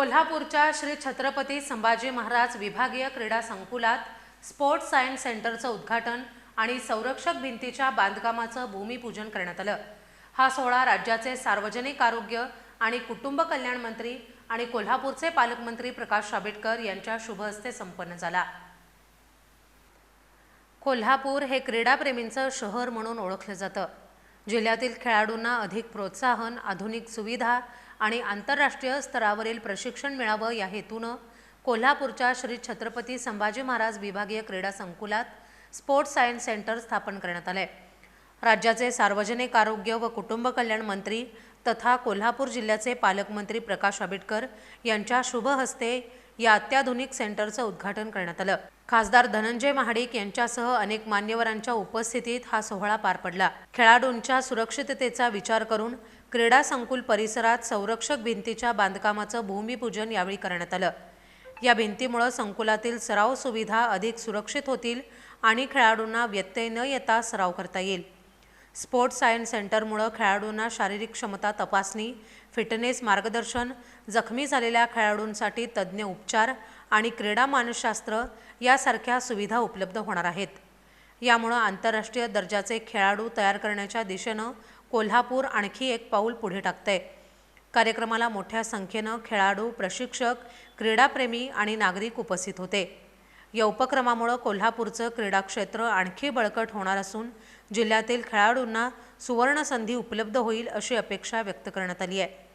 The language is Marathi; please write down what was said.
कोल्हापूरच्या श्री छत्रपती संभाजी महाराज विभागीय क्रीडा संकुलात स्पोर्ट्स सायन्स सेंटरचं उद्घाटन आणि संरक्षक भिंतीच्या बांधकामाचं भूमिपूजन करण्यात आलं. हा सोहळा राज्याचे सार्वजनिक आरोग्य आणि कुटुंब कल्याण मंत्री आणि कोल्हापूरचे पालकमंत्री प्रकाश आंबेडकर यांच्या शुभ हस्ते संपन्न झाला. कोल्हापूर हे क्रीडाप्रेमींचं शहर म्हणून ओळखलं जातं. जिल्ह्यातील खेळाडूंना अधिक प्रोत्साहन आधुनिक सुविधा आणि आंतरराष्ट्रीय स्तरावरील प्रशिक्षण मिळावं या हेतूनं कोल्हापूरच्या श्री छत्रपती संभाजी महाराज विभागीय क्रीडा संकुलात स्पोर्ट्स सायन्स सेंटर स्थापन करण्यात आलंय. राज्याचे सार्वजनिक आरोग्य व कुटुंब कल्याण मंत्री तथा कोल्हापूर जिल्ह्याचे पालकमंत्री प्रकाश आंबेडकर यांच्या शुभ हस्ते या अत्याधुनिक सेंटरचं उद्घाटन करण्यात आलं. खासदार धनंजय महाडिक यांच्यासह अनेक मान्यवरांच्या उपस्थितीत हा सोहळा पार पडला. खेळाडूंच्या सुरक्षिततेचा विचार करून क्रीडा संकुल परिसरात संरक्षक भिंतीच्या बांधकामाचं भूमिपूजन यावेळी करण्यात आलं. या भिंतीमुळं संकुलातील सराव सुविधा अधिक सुरक्षित होतील आणि खेळाडूंना व्यत्यय न येता सराव करता येईल. स्पोर्ट्स सायन्स सेंटरमुळं खेळाडूंना शारीरिक क्षमता तपासणी फिटनेस मार्गदर्शन जखमी झालेल्या खेळाडूंसाठी तज्ज्ञ उपचार आणि क्रीडा मानसशास्त्र यासारख्या सुविधा उपलब्ध होणार आहेत. यामुळं आंतरराष्ट्रीय दर्जाचे खेळाडू तयार करण्याच्या दिशेनं कोल्हापूर आणखी एक पाऊल पुढे टाकतंय. कार्यक्रमाला मोठ्या संख्येनं खेळाडू प्रशिक्षक क्रीडाप्रेमी आणि नागरिक उपस्थित होते. या उपक्रमामुळं कोल्हापूरचं क्रीडा क्षेत्र आणखी बळकट होणार असून जिल्ह्यातील खेळाडूंना सुवर्णसंधी उपलब्ध होईल अशी अपेक्षा व्यक्त करण्यात आली आहे.